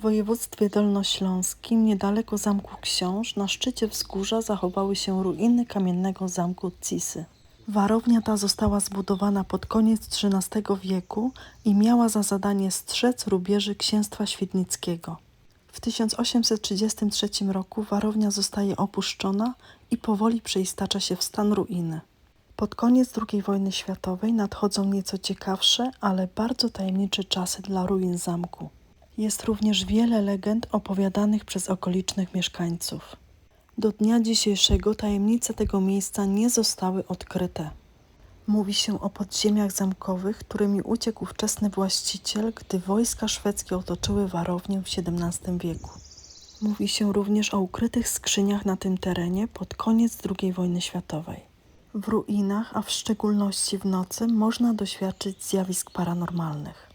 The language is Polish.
W województwie dolnośląskim, niedaleko Zamku Książ, na szczycie wzgórza zachowały się ruiny kamiennego zamku Cisy. Warownia ta została zbudowana pod koniec XIII wieku i miała za zadanie strzec rubieży księstwa świdnickiego. W 1833 roku warownia zostaje opuszczona i powoli przeistacza się w stan ruiny. Pod koniec II wojny światowej nadchodzą nieco ciekawsze, ale bardzo tajemnicze czasy dla ruin zamku. Jest również wiele legend opowiadanych przez okolicznych mieszkańców. Do dnia dzisiejszego tajemnice tego miejsca nie zostały odkryte. Mówi się o podziemiach zamkowych, którymi uciekł ówczesny właściciel, gdy wojska szwedzkie otoczyły warownię w XVII wieku. Mówi się również o ukrytych skrzyniach na tym terenie pod koniec II wojny światowej. W ruinach, a w szczególności w nocy, można doświadczyć zjawisk paranormalnych.